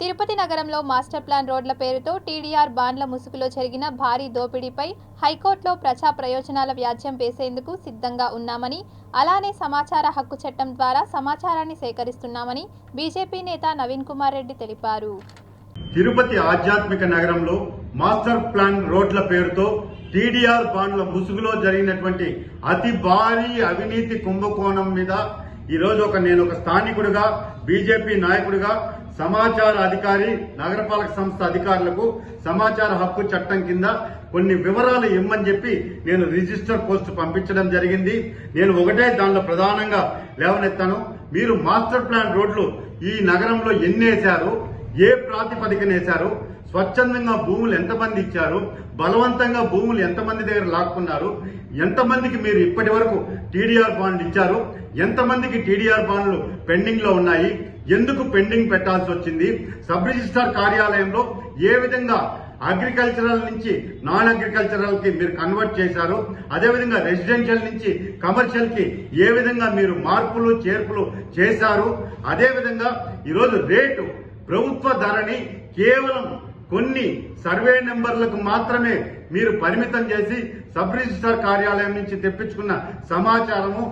తిరుపతి నగరంలో master plan రోడ్ల పేరుతో టీడీఆర్ బాండ్ల ముసుగులో జరిగిన భారీ దోపిడీపై హైకోర్టులో ప్రజా ప్రయోజనాల వ్యాజ్యం వేసేందుకు సిద్ధంగా ఉన్నామని అలానే సమాచార హక్కు చట్టం ద్వారా సమాచారాన్ని సేకరిస్తున్నామని బీజేపీ నేత నవీన్ కుమార్ రెడ్డి తెలిపారు. తిరుపతి ఆధ్యాత్మిక నగరంలో మాస్టర్ ప్లాన్ రోడ్ల పేరుతో టీడీఆర్ బాండ్ల ముసుగులో జరిగినటువంటి అతి భారీ అవినీతి కుంభకోణం మీద ఈరోజు ఒక నేను ఒక స్థానికుడిగా బీజేపీ నాయకుడిగా సమాచార అధికారి నగరపాలక సంస్థ అధికారులకు సమాచార హక్కు చట్టం కింద కొన్ని వివరాలు ఇమ్మని చెప్పి నేను రిజిస్టర్ పోస్ట్ పంపించడం జరిగింది. నేను ఒకటే దానిలో ప్రధానంగా లేవనెత్తాను. మీరు మాస్టర్ ప్లాన్ రోడ్లు ఈ నగరంలో ఎన్ని వేశారు ఏ ప్రాతిపదికన వేశారు? స్వచ్ఛందంగా భూములు ఎంతమంది ఇచ్చారు? బలవంతంగా భూములు ఎంతమంది దగ్గర లాక్కున్నారు? ఎంతమందికి మీరు ఇప్పటి వరకు టీడీఆర్ బాండ్లు ఇచ్చారు? ఎంతమందికి టీడీఆర్ బాండ్లు పెండింగ్లో ఉన్నాయి? ఎందుకు పెండింగ్ పెట్టాల్సి వచ్చింది? సబ్ రిజిస్ట్రార్ కార్యాలయంలో ఏ విధంగా అగ్రికల్చరల్ నుంచి నాన్ అగ్రికల్చరల్కి మీరు కన్వర్ట్ చేశారు? అదేవిధంగా రెసిడెన్షియల్ నుంచి కమర్షియల్కి ఏ విధంగా మీరు మార్పులు చేర్పులు చేశారు? అదేవిధంగా ఈరోజు రేటు ప్రభుత్వ ధరని కేవలం కొన్ని సర్వే నెంబర్లకు మాత్రమే మీరు పరిమితం చేసి సబ్ రిజిస్టార్ కార్యాలయం నుంచి తెప్పించుకున్న సమాచారము